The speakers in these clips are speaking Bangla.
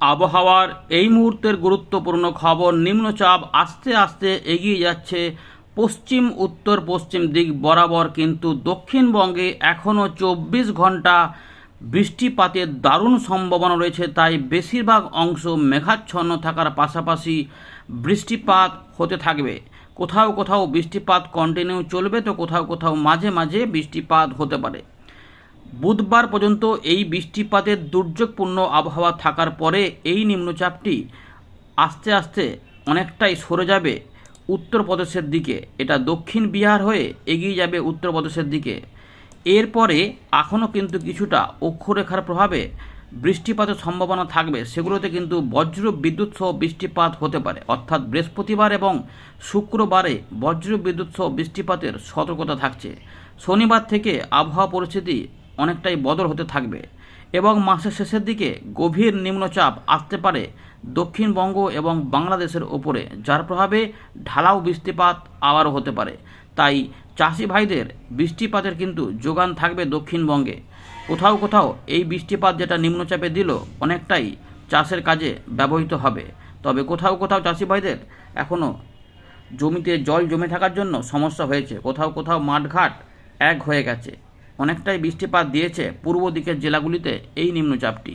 আবহাওয়ার এই মুহূর্তের গুরুত্বপূর্ণ খবর, নিম্নচাপ আস্তে আস্তে এগিয়ে যাচ্ছে। পশ্চিম, উত্তর, পশ্চিম দিক বরাবর কিন্তু দক্ষিণবঙ্গে এখনও চব্বিশ ঘণ্টা বৃষ্টিপাতের দারুণ সম্ভাবনা রয়েছে, তাই বেশিরভাগ অংশ মেঘাচ্ছন্ন থাকার পাশাপাশি বৃষ্টিপাত হতে থাকবে। কোথাও কোথাও বৃষ্টিপাত কন্টিনিউ চলবে, তো কোথাও কোথাও মাঝে মাঝে বৃষ্টিপাত হতে পারে। বুধবার পর্যন্ত এই বৃষ্টিপাতের দুর্যোগপূর্ণ আবহাওয়া থাকার পরে এই নিম্নচাপটি আস্তে আস্তে অনেকটাই সরে যাবে উত্তরপ্রদেশের দিকে। এটা দক্ষিণ বিহার হয়ে এগিয়ে যাবে উত্তরপ্রদেশের দিকে। এরপরে এখনও কিন্তু কিছুটা অক্ষরেখার প্রভাবে বৃষ্টিপাতের সম্ভাবনা থাকবে। সেগুলোতে কিন্তু বজ্র বিদ্যুৎ সহ বৃষ্টিপাত হতে পারে। অর্থাৎ বৃহস্পতিবার এবং শুক্রবারে বজ্র বিদ্যুৎ সহ বৃষ্টিপাতের সতর্কতা থাকছে। শনিবার থেকে আবহাওয়া পরিস্থিতি অনেকটাই বদল হতে থাকবে এবং মাসের শেষের দিকে গভীর নিম্নচাপ আসতে পারে দক্ষিণবঙ্গ এবং বাংলাদেশের ওপরে, যার প্রভাবে ঢালাও বৃষ্টিপাত আবারও হতে পারে। তাই চাষি ভাইদের বৃষ্টিপাতের কিন্তু যোগান থাকবে দক্ষিণবঙ্গে। কোথাও কোথাও এই বৃষ্টিপাত যেটা নিম্নচাপে দিল, অনেকটাই চাষের কাজে ব্যবহৃত হবে। তবে কোথাও কোথাও চাষি ভাইদের এখনও জমিতে জল জমে থাকার জন্য সমস্যা হয়েছে। কোথাও কোথাও মাঠঘাট এক হয়ে গেছে। অনেকটাই বৃষ্টিপাত দিয়েছে পূর্ব দিকের জেলাগুলিতে এই নিম্নচাপটি।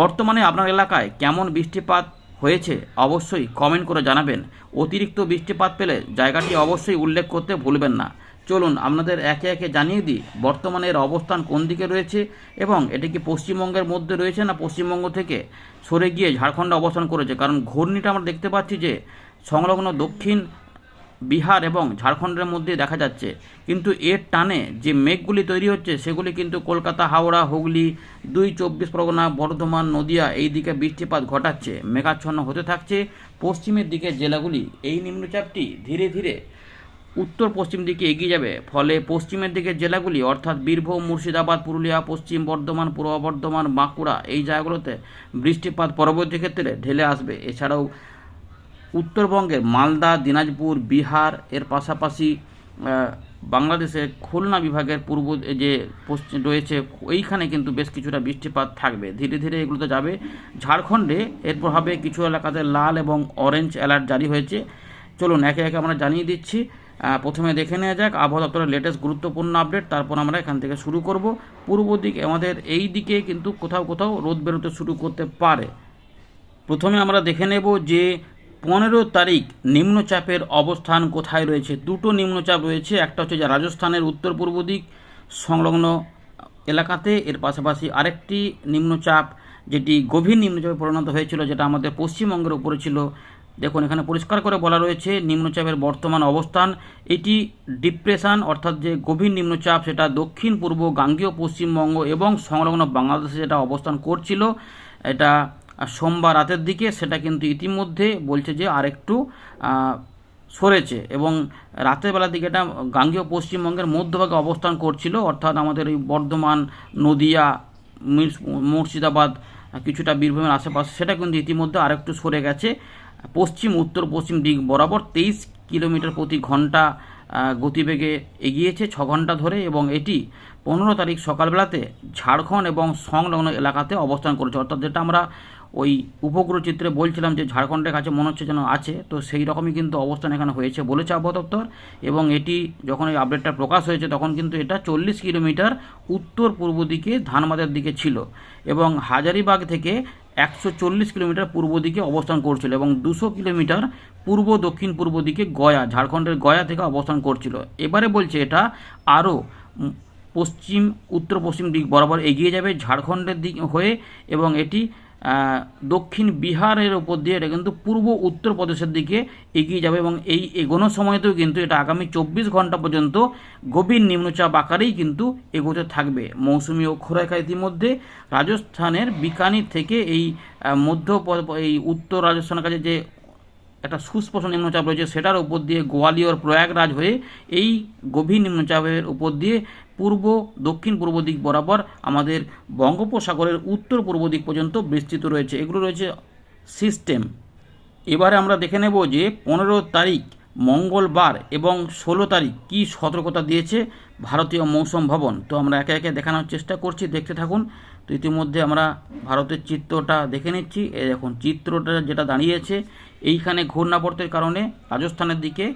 বর্তমানে আপনার এলাকায় কেমন বৃষ্টিপাত হয়েছে অবশ্যই কমেন্ট করে জানাবেন। অতিরিক্ত বৃষ্টিপাত পেলে জায়গাটি অবশ্যই উল্লেখ করতে ভুলবেন না। চলুন, আপনাদের একে একে জানিয়ে দিই বর্তমানে এর অবস্থান কোন দিকে রয়েছে এবং এটি কি পশ্চিমবঙ্গের মধ্যে রয়েছে না পশ্চিমবঙ্গ থেকে সরে গিয়ে ঝাড়খণ্ডে অবস্থান করেছে? কারণ ঘূর্ণিটা আমরা দেখতে পাচ্ছি যে সংলগ্ন দক্ষিণ বিহার এবং ঝাড়খণ্ডের মধ্যে দেখা যাচ্ছে। কিন্তু এর টানে যে মেঘগুলি তৈরি হচ্ছে, সেগুলি কিন্তু কলকাতা, হাওড়া, হুগলি, দুই চব্বিশ পরগনা, বর্ধমান, নদিয়া এই দিকে বৃষ্টিপাত ঘটাচ্ছে। মেঘাচ্ছন্ন হতে থাকছে। পশ্চিমের দিকের জেলাগুলি এই নিম্নচাপটি ধীরে ধীরে উত্তর পশ্চিম দিকে এগিয়ে যাবে। ফলে পশ্চিমের দিকে জেলাগুলি অর্থাৎ বীরভূম, মুর্শিদাবাদ, পুরুলিয়া, পশ্চিম বর্ধমান, পূর্ব বর্ধমান, বাঁকুড়া এই জায়গাগুলোতে বৃষ্টিপাত পরবর্তী ক্ষেত্রে ঢেলে আসবে। এছাড়াও উত্তরবঙ্গের মালদা দিনাজপুর বিহার এর পাশাপাশি আহ, বাংলাদেশের খুলনা বিভাগের পূর্ব যে পশ্চিম রয়েছে ওইখানে কিন্তু বেশ কিছুটা বৃষ্টিপাত থাকবে। ধীরে ধীরে এগুলোতে যাবে। ঝাড়খণ্ডে এর প্রভাবে কিছু এলাকাতে লাল এবং অরেঞ্জ অ্যালার্ট জারি হয়েছে। চলুন একে একে আমরা জানিয়ে দিচ্ছি। প্রথমে দেখে নেওয়া যাক আবহাওয়া দপ্তরের লেটেস্ট গুরুত্বপূর্ণ আপডেট তারপর আমরা এখান থেকে শুরু করব। পূর্ব দিক আমাদের এই দিকে কিন্তু কোথাও কোথাও রোদ বেরোতে শুরু করতে পারে। প্রথমে আমরা দেখে নেব যে পনেরো তারিখ নিম্নচাপের অবস্থান কোথায় রয়েছে? দুটো নিম্নচাপ রয়েছে। একটা হচ্ছে যে রাজস্থানের উত্তর পূর্ব দিক সংলগ্ন এলাকাতে। এর পাশাপাশি আরেকটি নিম্নচাপ যেটি গভীর নিম্নচাপে পরিণত হয়েছিল, যেটা আমাদের পশ্চিমবঙ্গের উপরে ছিল। দেখুন, এখানে পরিষ্কার করে বলা রয়েছে নিম্নচাপের বর্তমান অবস্থান। এটি ডিপ্রেশন, অর্থাৎ যে গভীর নিম্নচাপ, সেটা দক্ষিণ পূর্ব গাঙ্গেয় পশ্চিমবঙ্গ এবং সংলগ্ন বাংলাদেশে যেটা অবস্থান করছিল, এটা সোমবার রাতের দিকে সেটা কিন্তু ইতিমধ্যে বলছে যে আরেকটু সরেছে এবং রাতের বেলার দিকে এটা গাঙ্গেয় পশ্চিমবঙ্গের মধ্যভাগে অবস্থান করছিল, অর্থাৎ আমাদের এই বর্ধমান, নদিয়া মুর্শিদাবাদ, কিছুটা বীরভূমের আশেপাশে সেটা কিন্তু ইতিমধ্যে আরেকটু সরে গেছে। পশ্চিম, উত্তর, পশ্চিম দিক বরাবর তেইশ কিলোমিটার প্রতি ঘণ্টা গতিবেগে এগিয়েছে ছ ঘণ্টা ধরে এবং এটি পনেরো তারিখ সকালবেলাতে ঝাড়খণ্ড এবং সংলগ্ন এলাকাতে অবস্থান করেছে। অর্থাৎ যেটা আমরা ওই উপগ্রহ চিত্রে বলছিলাম যে ঝাড়খণ্ডের কাছে মনে হচ্ছে যেন আছে, তো সেই রকমই কিন্তু অবস্থান এখানে হয়েছে বলেছে আবহাওয়া দপ্তর এবং এটি যখন এই আপডেটটা প্রকাশ হয়েছে তখন কিন্তু এটা চল্লিশ কিলোমিটার উত্তর পূর্ব দিকে ধানবাদের দিকে ছিল এবং হাজারিবাগ থেকে একশো চল্লিশ কিলোমিটার পূর্ব দিকে অবস্থান করছিল এবং দুশো কিলোমিটার পূর্ব, দক্ষিণ পূর্ব দিকে গয়া, ঝাড়খণ্ডের গয়া থেকে অবস্থান করছিল। এবারে বলছে এটা আরও পশ্চিম উত্তর পশ্চিম দিক বরাবর এগিয়ে যাবে, ঝাড়খণ্ডের দিক হয়ে এবং এটি দক্ষিণ বিহারের উপর দিয়ে এটা কিন্তু পূর্ব উত্তরপ্রদেশের দিকে এগিয়ে যাবে এবং এই এগোনোর সময়তেও কিন্তু এটা আগামী চব্বিশ ঘণ্টা পর্যন্ত গভীর নিম্নচাপ আকারেই কিন্তু এগোতে থাকবে। মৌসুমি অক্ষরেখা ইতিমধ্যে রাজস্থানের বিকানির থেকে এই মধ্য এই উত্তর রাজস্থানের কাছে যে একটা সুস্পষ্ট নিম্নচাপ রয়েছে। সেটার উপর দিয়ে গোয়ালিয়র প্রয়াগরাজ হয়ে এই গভীর নিম্নচাপের উপর দিয়ে পূর্ব, দক্ষিণ পূর্ব দিক বরাবর আমাদের বঙ্গোপসাগরের উত্তর পূর্ব দিক পর্যন্ত বিস্তৃত রয়েছে। এগুলো রয়েছে সিস্টেম এবারে আমরা দেখে নেব যে পনেরো তারিখ, মঙ্গলবার এবং ষোলো তারিখ কী সতর্কতা দিয়েছে ভারতীয় মৌসুম ভবন। তো আমরা একে একে দেখানোর চেষ্টা করছি। দেখতে থাকুন তো ইতিমধ্যে আমরা ভারতের চিত্রটা দেখে নিচ্ছি। এই দেখুন, চিত্রটা যেটা দাঁড়িয়েছে, এইখানে ঘূর্ণাবর্তের কারণে রাজস্থানের দিকে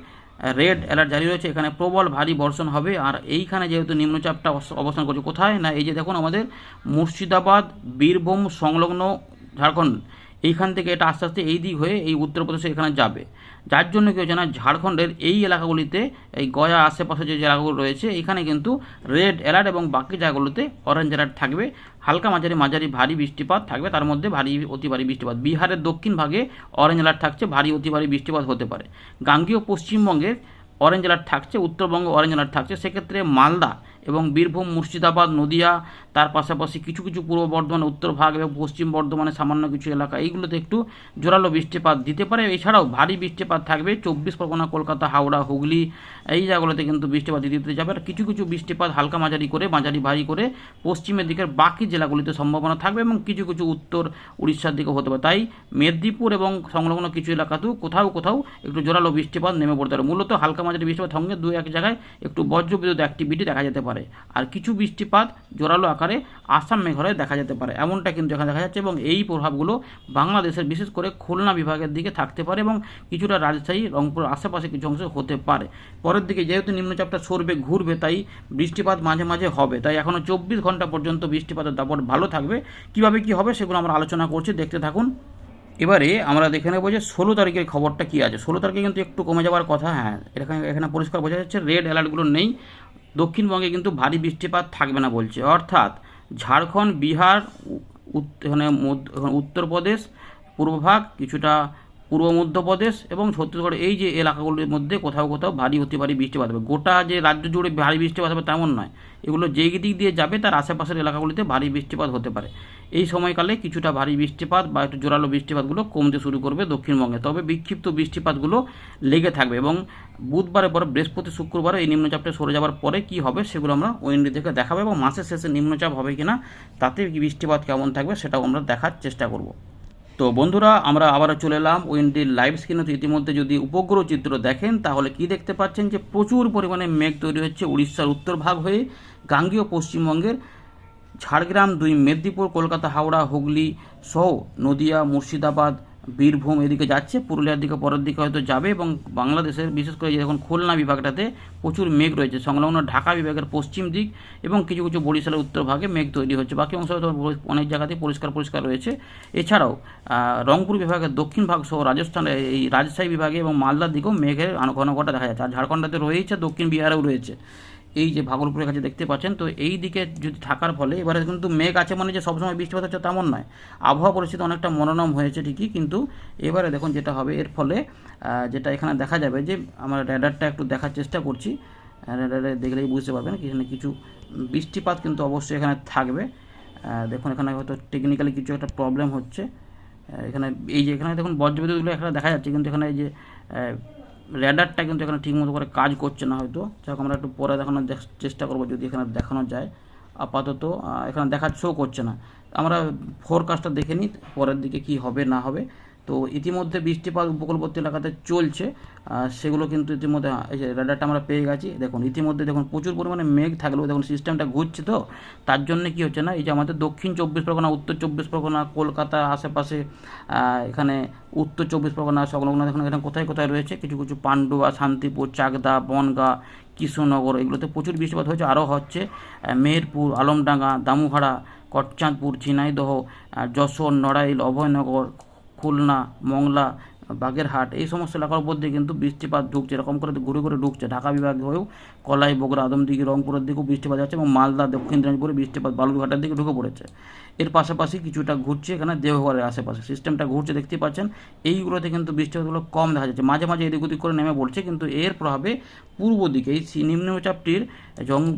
রেড অ্যালার্ট জারি রয়েছে। এখানে প্রবল ভারী বর্ষণ হবে। আর এইখানে যেহেতু নিম্নচাপটা অবস- অবস্থান করছে, কোথায়? না, এই যে দেখুন আমাদের মুর্শিদাবাদ, বীরভূম সংলগ্ন ঝাড়খণ্ড। এইখান থেকে এটা আস্তে আস্তে এই দিক হয়ে এই উত্তরপ্রদেশে এখানে যাবে। যার জন্য কি হচ্ছে না, ঝাড়খণ্ডের এই এলাকাগুলিতে, এই গয়া আশেপাশে যে জায়গাগুলো রয়েছে, এখানে কিন্তু রেড অ্যালার্ট এবং বাকি জায়গাগুলোতে অরেঞ্জ অ্যালার্ট থাকবে। হালকা মাঝারি মাঝারি ভারী বৃষ্টিপাত থাকবে। তার মধ্যে ভারী, অতি ভারী বৃষ্টিপাত। বিহারের দক্ষিণ ভাগে অরেঞ্জ অ্যালার্ট থাকছে, ভারী, অতি ভারী বৃষ্টিপাত হতে পারে। গাঙ্গীয় পশ্চিমবঙ্গের অরেঞ্জ অ্যালার্ট থাকছে, উত্তরবঙ্গ অরেঞ্জ অ্যালার্ট থাকছে। সেক্ষেত্রে মালদা এবং বীরভূম, মুর্শিদাবাদ, নদিয়া, তার পাশাপাশি কিছু কিছু পূর্ব বর্ধমান, উত্তর ভাগ এবং পশ্চিম বর্ধমানে সামান্য কিছু এলাকা। এইগুলোতে একটু জোরালো বৃষ্টিপাত দিতে পারে। এছাড়াও ভারী বৃষ্টিপাত থাকবে। চব্বিশ পরগনা, কলকাতা, হাওড়া, হুগলি এই জায়গাগুলোতে কিন্তু বৃষ্টিপাত দিতে দিতে যাবে। আর কিছু কিছু বৃষ্টিপাত হালকা মাঝারি করে, মাঝারি ভারী করে পশ্চিমের দিকের বাকি জেলাগুলিতে সম্ভাবনা থাকবে এবং কিছু কিছু উত্তর উড়িষ্যার দিকে হতে পারে। তাই মেদিনীপুর এবং সংলগ্ন কিছু এলাকাতেও কোথাও কোথাও একটু জোরালো বৃষ্টিপাত নেমে পড়তে পারে। মূলত হালকা মাঝারি বৃষ্টিপাত সঙ্গে দু এক জায়গায় একটু বজ্রবিদ্যুৎ অ্যাক্টিভিটি দেখা যেতে পারে। আর কিছু বৃষ্টিপাত জোরালো আকারে আসাম মেঘালয়ে দেখা যেতে পারে। এমনটা কিন্তু এখানে দেখা যাচ্ছে এবং এই প্রভাবগুলো বাংলাদেশের, বিশেষ করে খুলনা বিভাগের দিকে থাকতে পারে এবং কিছুটা রাজশাহী, রংপুর আশেপাশে কিছু অংশ হতে পারে। পরের দিকে যেহেতু নিম্নচাপটা সরবে, ঘুরবে, তাই বৃষ্টিপাত মাঝে মাঝে হবে। তাই এখনও চব্বিশ ঘণ্টা পর্যন্ত বৃষ্টিপাতের দাপট ভালো থাকবে। কীভাবে কি হবে সেগুলো আমরা আলোচনা করছি, দেখতে থাকুন। এবারে আমরা দেখে নেব যে ষোলো তারিখের খবরটা কী আছে। ষোলো তারিখে কিন্তু একটু কমে যাওয়ার কথা হ্যাঁ এখানে এখানে পরিষ্কার বোঝা যাচ্ছে রেড অ্যালার্টগুলো নেই। দক্ষিণবঙ্গে কিন্তু ভারী বৃষ্টিপাত থাকবে না বলছে। অর্থাৎ ঝাড়খণ্ড, বিহার এখানে উত্তরপ্রদেশ, পূর্বভাগ কিছুটা পূর্ব মধ্যপ্রদেশ এবং ছত্তিশগড়, এই যে এলাকাগুলির মধ্যে কোথাও কোথাও ভারী অতি ভারী বৃষ্টিপাত হবে। গোটা যে রাজ্য জুড়ে ভারী বৃষ্টিপাত হবে তেমন নয়। এগুলো যেই দিক দিয়ে যাবে, তার আশেপাশের এলাকাগুলিতে ভারী বৃষ্টিপাত হতে পারে। এই সময়কালে কিছুটা ভারী বৃষ্টিপাত বা একটু জোরালো বৃষ্টিপাতগুলো কমতে শুরু করবে দক্ষিণবঙ্গে। তবে বিক্ষিপ্ত বৃষ্টিপাতগুলো লেগে থাকবে এবং বুধবারের পর বৃহস্পতি শুক্রবার এই নিম্নচাপটা সরে যাওয়ার পরে কি হবে সেগুলো আমরা ওয়েন্ডি থেকে দেখাবো এবং মাসের শেষে নিম্নচাপ হবে কিনা তাতে বৃষ্টিপাত কেমন থাকবে সেটাও আমরা দেখার চেষ্টা করব। তো বন্ধুরা, আমরা আবারও চলে এলাম ওয়েন্ডির লাইভ স্ক্রিনে। তো ইতিমধ্যে যদি উপগ্রহ চিত্র দেখেন, তাহলে কি দেখতে পাচ্ছেন যে প্রচুর পরিমাণে মেঘ তৈরি হচ্ছে উড়িষ্যার উত্তর ভাগ হয়ে গাঙ্গীয় পশ্চিমবঙ্গের ঝাড়গ্রাম দুই মেদিনীপুর, কলকাতা, হাওড়া, হুগলি সহ নদিয়া, মুর্শিদাবাদ, বীরভূম এদিকে যাচ্ছে। পুরুলিয়ার দিকে পরের দিকে হয়তো যাবে এবং বাংলাদেশের বিশেষ করে যখন খুলনা বিভাগটাতে প্রচুর মেঘ রয়েছে। সংলগ্ন ঢাকা বিভাগের পশ্চিম দিক এবং কিছু কিছু বরিশালের উত্তর ভাগে মেঘ তৈরি হচ্ছে। বাকি অংশ হয়তো অনেক জায়গাতেই পরিষ্কার পরিষ্কার রয়েছে। এছাড়াও রংপুর বিভাগের দক্ষিণ ভাগ সহ রাজস্থান, এই রাজশাহী বিভাগে এবং মালদার দিকেও মেঘের ঘন ঘটা দেখা যাচ্ছে। আর ঝাড়খণ্ডাতে রয়েছে, দক্ষিণ বিহারেও রয়েছে। এই যে ভাগলপুরের কাছে দেখতে পাচ্ছেন, তো এই দিকে যদি থাকার ফলে এবারে কিন্তু মেঘ আছে মানে যে সবসময় বৃষ্টিপাত হচ্ছে তেমন নয়। আবহাওয়া পরিস্থিতি অনেকটা মনোরম হয়েছে ঠিকই, কিন্তু এবারে দেখুন যেটা হবে, এর ফলে যেটা এখানে দেখা যাবে যে আমরা র্যাডারটা একটু দেখার চেষ্টা করছি। র্যাডারে দেখলেই বুঝতে পারবেন এখানে কিছু বৃষ্টিপাত কিন্তু অবশ্যই এখানে থাকবে। দেখুন এখানে হয়তো টেকনিক্যালি কিছু একটা প্রবলেম হচ্ছে। এখানে এই যে এখানে দেখুন বজ্রবিদ্যুৎগুলো এখানে দেখা যাচ্ছে, কিন্তু এখানে এই যে র্যাডারটা কিন্তু এখানে ঠিকমতো করে কাজ করছে না হয়তো। যাক, আমরা একটু পরে দেখানোর দেখ- চেষ্টা করব যদি এখানে দেখানো যায়। আপাতত এখানে দেখা শো করছে না। আমরা ফোরকাস্টটা দেখে নিই, পরের দিকে কি হবে, না হবে। তো ইতিমধ্যে বৃষ্টিপাত উপকূলবর্তী এলাকাতে চলছে সেগুলো কিন্তু ইতিমধ্যে রেডারটা আমরা পেয়ে গেছি। দেখুন, ইতিমধ্যে দেখুন, প্রচুর পরিমাণে মেঘ থাকলেও দেখুন সিস্টেমটা ঘুরছে তো, তার জন্য কি হচ্ছে না, এই যে আমাদের দক্ষিণ চব্বিশ পরগনা, উত্তর চব্বিশ পরগনা, কলকাতা আশেপাশে এখানে উত্তর চব্বিশ পরগনা, সংলগ্ন দেখুন এখানে কোথায় কোথায় রয়েছে, কিছু কিছু পান্ডুয়া, শান্তিপুর, চাকদা, বনগা কৃষ্ণনগর এগুলোতে প্রচুর বৃষ্টিপাত হয়েছে, আরও হচ্ছে মেহেরপুর, আলমডাঙ্গা দামুহাড়া কটচাঁদপুর, ঝিনাইদহ যশোর, নড়াইল, অভয়নগর খুলনা, মংলা, বাগেরহাট এই সমস্ত এলাকার উপর দিয়ে কিন্তু বৃষ্টিপাত ঢুকছে, এরকম করে ঘুরে ঘুরে ঢুকছে। ঢাকা বিভাগ হয়েও কলাই, বগুড়া আদমদিঘি রংপুরের দিকেও বৃষ্টিপাত যাচ্ছে এবং মালদা, দক্ষিণ দিনাজপুরে বৃষ্টিপাত, বালুরঘাটের দিকে ঢুকে পড়েছে। এর পাশাপাশি কিছুটা ঘুরছে এখানে দেওঘরের আশেপাশে। সিস্টেমটা ঘুরছে, দেখতে পাচ্ছেন, এইগুলোতে কিন্তু বৃষ্টিপাতগুলো কম দেখা যাচ্ছে। মাঝে মাঝে এদিক ওদিক করে নেমে পড়ছে, কিন্তু এর প্রভাবে পূর্ব দিকে এই নিম্নচাপটির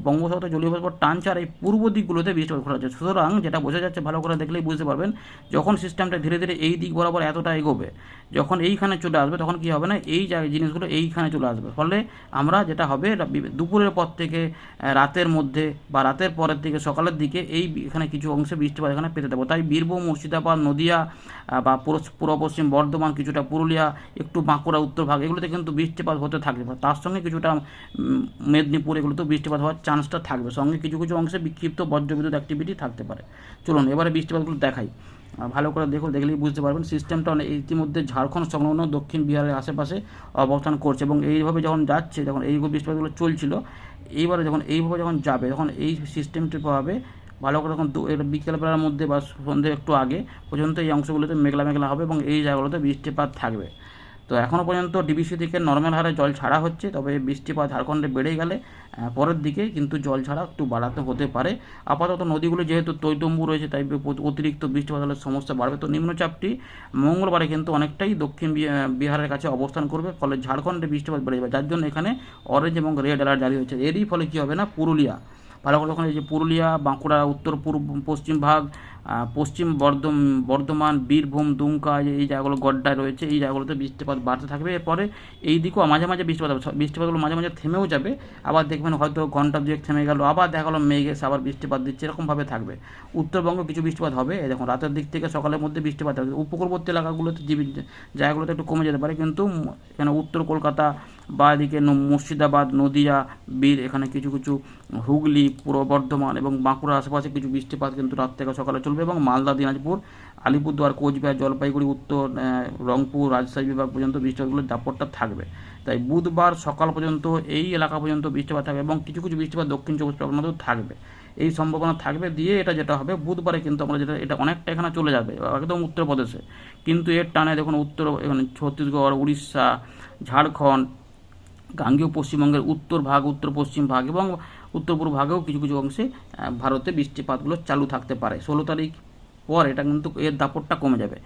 বঙ্গোপসাগর জলীয় বাষ্প আর এই পূর্ব দিকগুলোতে বৃষ্টিপাত ঘটা যাচ্ছে। সুতরাং যেটা বোঝা যাচ্ছে, ভালো করে দেখলেই বুঝতে পারবেন, যখন সিস্টেমটা ধীরে ধীরে এই দিক বরাবর এতটা এগোবে, যখন এইখানে চলে আসবে, তখন কি হবে না, এই জিনিসগুলো এইখানে চলে আসবে। ফলে আমরা যেটা হবে দুপুরের পর থেকে রাতের মধ্যে বা রাতের পরের থেকে সকালের দিকে এই এখানে কিছু অংশে বৃষ্টিপাত এখানে পেতে দেবো। তাই বীরভূম, মুর্শিদাবাদ, নদিয়া বা পুরো- পূর্ব পশ্চিম বর্ধমান, কিছুটা পুরুলিয়া, একটু বাঁকুড়া, উত্তর ভাগ, এগুলোতে কিন্তু বৃষ্টিপাত হতে থাকবে। তার সঙ্গে কিছুটা মেদিনীপুর এগুলোতেও বৃষ্টিপাত হওয়ার চান্সটা থাকবে। সঙ্গে কিছু কিছু অংশে বিক্ষিপ্ত বজ্রবিদ্যুৎ অ্যাক্টিভিটি থাকতে পারে। চলুন, এবারে বৃষ্টিপাতগুলো দেখাই। ভালো করে দেখো, দেখলেই বুঝতে পারবেন। সিস্টেমটা ইতিমধ্যে ঝাড়খণ্ড সংলগ্ন দক্ষিণ বিহারের আশেপাশে অবস্থান করছে এবং এইভাবে যখন যাচ্ছে যখন এই বৃষ্টিপাতগুলো চলছিল, এইবারে যখন এইভাবে যখন যাবে, তখন এই সিস্টেমটির প্রভাবে ভালো করে তখন বিকেলবেলার মধ্যে বা সন্ধ্যে একটু আগে পর্যন্ত এই অংশগুলোতে মেঘলা মেঘলা হবে এবং এই জায়গাগুলোতে বৃষ্টিপাত থাকবে। তো এখনও পর্যন্ত ডিবিসি থেকে নর্মাল হারে জল ছাড়া হচ্ছে, তবে বৃষ্টিপাত ঝাড়খণ্ডে বেড়ে গেলে পরের দিকে কিন্তু জল ছাড়া একটু বাড়াতে হতে পারে। আপাতত নদীগুলো যেহেতু তৈতম্বু রয়েছে, তাই অতিরিক্ত বৃষ্টিপাত হলে সমস্যা বাড়বে। তো নিম্নচাপটি মঙ্গলবারে কিন্তু অনেকটাই দক্ষিণ বিহারের কাছে অবস্থান করবে, ফলে ঝাড়খণ্ডে বৃষ্টিপাত বেড়ে যাবে। যার জন্য এখানে অরেঞ্জ এবং রেড অ্যালার্ট জারি হয়েছে। এরই ফলে কী হবে না? পুরুলিয়া। ভালো করে এই যে পুরুলিয়া, বাঁকুড়া, উত্তর পূর্ব, পশ্চিম ভাগ পশ্চিম বর্ধম, বর্ধমান, বীরভূম, দুমকা, এই- জায়গাগুলো গড্ডায় রয়েছে, এই জায়গাগুলোতে বৃষ্টিপাত বাড়তে থাকবে। এরপরে এই দিকেও মাঝে মাঝে বৃষ্টিপাত বৃষ্টিপাতগুলো মাঝে মাঝে থেমেও যাবে। আবার দেখবেন হয়তো ঘণ্টা দুয়েক থেমে গেল, আবার দেখা গেলো মেঘ এসে আবার বৃষ্টিপাত দিচ্ছে, এরকমভাবে থাকবে। উত্তরবঙ্গ কিছু বৃষ্টিপাত হবে। দেখুন, রাতের দিক থেকে সকালের মধ্যে বৃষ্টিপাত হবে। উপকূলবর্তী এলাকাগুলোতে জায়গাগুলোতে একটু কমে যেতে পারে, কিন্তু এখানে উত্তর কলকাতা বা এদিকে মুর্শিদাবাদ, নদিয়া, বীর, এখানে কিছু কিছু হুগলি, পূর্ব বর্ধমান এবং বাঁকুড়ার আশেপাশে কিছু বৃষ্টিপাত কিন্তু রাত থেকে সকালে চলবে এবং মালদা, দিনাজপুর, আলিপুরদুয়ার, কোচবিহার, জলপাইগুড়ি, উত্তর রংপুর, রাজশাহী বিভাগ পর্যন্ত বৃষ্টিপাতগুলোর দাপটটা থাকবে। তাই বুধবার সকাল পর্যন্ত এই এলাকা পর্যন্ত বৃষ্টিপাত থাকবে এবং কিছু কিছু বৃষ্টিপাত দক্ষিণ চব্বিশ পরগনাতেও থাকবে। এই সম্ভাবনা থাকবে দিয়ে এটা যেটা হবে, বুধবারে কিন্তু আমরা যেটা, এটা অনেকটা এখানে চলে যাবে, একদম উত্তরপ্রদেশে। কিন্তু এর টানে দেখুন উত্তর, এখানে ছত্তিশগড়, উড়িষ্যা, ঝাড়খণ্ড, গাঙ্গেয় পশ্চিমবঙ্গের উত্তর ভাগ, উত্তর পশ্চিম ভাগ এবং উত্তর পূর্ব ভাগেও কিছু কিছু অংশে ভারতে বৃষ্টিপাতগুলো চালু থাকতে পারে। ষোলো তারিখ পর এটা কিন্তু এর দাপটটা কমে যাবে।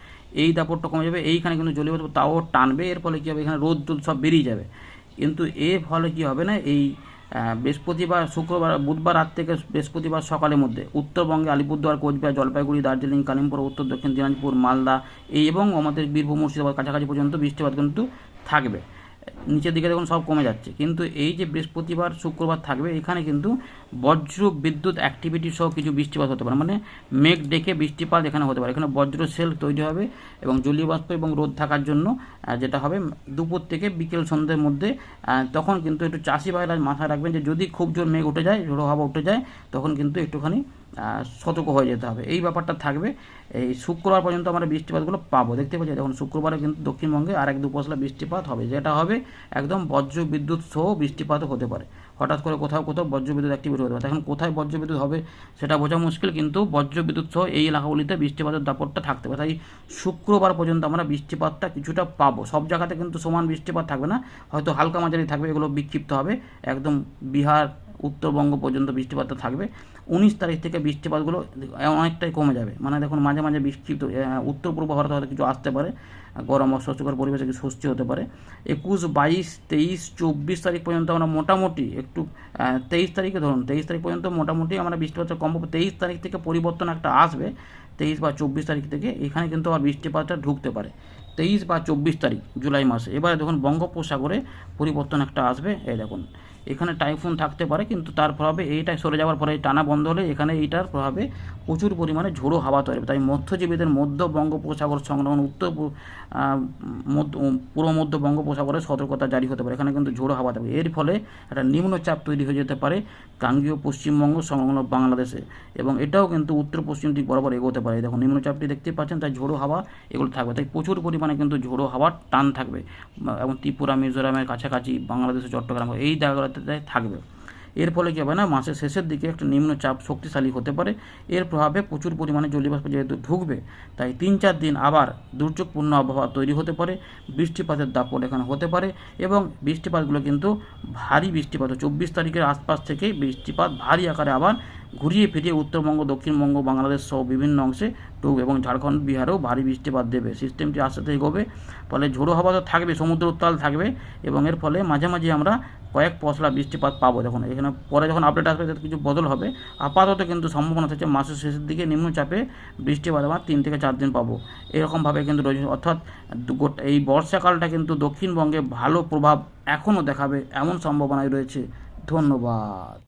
এই দাপটটা কমে যাবে, এইখানে কিন্তু জলীয় তাও টানবে, এর ফলে কী হবে? এখানে রোদ টোদ সব বেরিয়ে যাবে। কিন্তু এর ফলে কী হবে না? এই বৃহস্পতিবার, শুক্রবার, বুধবার রাত থেকে বৃহস্পতিবার সকালের মধ্যে উত্তরবঙ্গে আলিপুরদুয়ার, কোচবিহার, জলপাইগুড়ি, দার্জিলিং, কালিম্পং, উত্তর দক্ষিণ দিনাজপুর, মালদা, এই এবং আমাদের বীরভূম, মুর্শিদাবাদ কাছাকাছি পর্যন্ত বৃষ্টিপাত কিন্তু থাকবে। নিচের দিকে দেখুন সব কমে যাচ্ছে। কিন্তু এই যে বৃহস্পতিবার শুক্রবার থাকবে এখানে কিন্তু বজ্র বিদ্যুৎ অ্যাক্টিভিটি সহ কিছু বৃষ্টিপাত হতে পারে। মানে মেঘ ডেকে বৃষ্টিপাত এখানে হতে পারে। এখানে বজ্র সেল তৈরি হবে এবং জলীয় বাষ্প এবং রোদ থাকার জন্য যেটা হবে দুপুর থেকে বিকেল সন্ধ্যের মধ্যে তখন কিন্তু একটু চাষি ভাইরা মাথায় রাখবেন যে যদি খুব জোর মেঘ উঠে যায়, ঝোড়ো হাওয়া উঠে যায়, তখন কিন্তু একটুখানি সতর্ক হয়ে যেতে হবে। এই ব্যাপারটা থাকবে। এই শুক্রবার পর্যন্ত আমরা বৃষ্টিপাতগুলো পাবো। দেখতে পাচ্ছি, দেখুন, শুক্রবারে কিন্তু দক্ষিণবঙ্গে আর এক দু পশলা বৃষ্টিপাত হবে, যেটা হবে একদম বজ্র বিদ্যুৎ সহ বৃষ্টিপাতও হতে পারে। হঠাৎ করে কোথাও কোথাও বজ্রবিদ্যুৎ অ্যাক্টিভেট হতে পারে এখন কোথায় বজ্রবিদ্যুৎ হবে সেটা বোঝা মুশকিল, কিন্তু বজ্রবিদ্যুৎ সহ এই এলাকাগুলিতে বৃষ্টিপাতের দাপটটা থাকতে পারে। তাই শুক্রবার পর্যন্ত আমরা বৃষ্টিপাতটা কিছুটা পাবো। সব জায়গাতে কিন্তু সমান বৃষ্টিপাত থাকবে না, হয়তো হালকা মাঝারি থাকবে, এগুলো বিক্ষিপ্ত হবে। একদম বিহার উত্তরবঙ্গ পর্যন্ত বৃষ্টিপাতটা থাকবে। উনিশ তারিখ থেকে বৃষ্টিপাতগুলো অনেকটাই কমে যাবে। মানে দেখুন, মাঝে মাঝে বৃষ্টি উত্তর পূর্ব ভারতে হয়তো কিছু আসতে পারে গরম অস্বস্তিকর পরিবেশে কিছু স্বস্তি হতে পারে। একুশ, বাইশ, তেইশ, চব্বিশ তারিখ পর্যন্ত আমরা মোটামুটি একটু তেইশ তারিখে ধরুন, তেইশ তারিখ পর্যন্ত মোটামুটি আমরা বৃষ্টিপাতটা কম পাবো তেইশ তারিখ থেকে পরিবর্তন একটা আসবে, তেইশ বা চব্বিশ তারিখ থেকে এখানে কিন্তু আবার বৃষ্টিপাতটা ঢুকতে পারে। তেইশ বা চব্বিশ তারিখ, জুলাই মাসে। এবারে দেখুন, বঙ্গোপসাগরে পরিবর্তন একটা আসবে, এই দেখুন। এখানে টাইফুন থাকতে পারে, কিন্তু তার প্রভাবে এইটা সরে যাওয়ার পরে টানা বন্ধ হলে এখানে এইটার প্রভাবে প্রচুর পরিমাণে ঝোড়ো হাওয়া তৈরি হবে। তাই মধ্যজীবীদের মধ্য বঙ্গোপসাগর সংলগ্ন উত্তর পূর্ব মধ্য বঙ্গোপসাগরে সতর্কতা জারি হতে পারে। এখানে কিন্তু ঝোড়ো হাওয়া থাকবে। এর ফলে একটা নিম্নচাপ তৈরি হয়ে যেতে পারে গাঙ্গীয় পশ্চিমবঙ্গ সংলগ্ন বাংলাদেশে এবং এটাও কিন্তু উত্তর পশ্চিম দিক বরাবর এগোতে পারে। দেখুন, নিম্নচাপটি দেখতে পাচ্ছেন, তাই ঝোড়ো হাওয়া এগুলো থাকবে। তাই প্রচুর পরিমাণে কিন্তু ঝোড়ো হাওয়ার টান থাকবে। এবং ত্রিপুরা, মিজোরামের কাছাকাছি বাংলাদেশের চট্টগ্রাম এই জায়গাগুলোতে থাকবে। এর ফলে কী হবে না? মাসের শেষের দিকে একটা নিম্নচাপ শক্তিশালী হতে পারে। এর প্রভাবে প্রচুর পরিমাণে জলীয়বাষ্প যেহেতু ঢুকবে, তাই তিন চার দিন আবার দুর্যোগপূর্ণ আবহাওয়া তৈরি হতে পারে। বৃষ্টিপাতের দাপট এখানে হতে পারে এবং বৃষ্টিপাতগুলো কিন্তু ভারী বৃষ্টিপাত। চব্বিশ তারিখের আশপাশ থেকে বৃষ্টিপাত ভারী আকারে আবার ঘুরিয়ে ফিরিয়ে উত্তরবঙ্গ, দক্ষিণবঙ্গ, বাংলাদেশ সহ বিভিন্ন অংশে ঢুকবে এবং ঝাড়খণ্ড, বিহারেও ভারী বৃষ্টিপাত দেবে। সিস্টেমটি আস্তে এগোবে ফলে ঝোড়ো হাওয়া তো থাকবে, সমুদ্র উত্তাল থাকবে এবং এর ফলে মাঝে মাঝে আমরা কয়েক পশলা বৃষ্টিপাত পাবো যখন। এখানে পরে যখন আপডেট আসবে, তাতে কিছু বদল হবে। আপাতত কিন্তু সম্ভাবনা থাকছে মাসের শেষের দিকে নিম্নচাপে বৃষ্টিপাত আবার তিন থেকে চার দিন পাবো। এরকমভাবে কিন্তু রয়েছে। অর্থাৎ এই বর্ষাকালটা কিন্তু দক্ষিণবঙ্গে ভালো প্রভাব এখনও দেখাবে এমন সম্ভাবনায় রয়েছে। ধন্যবাদ।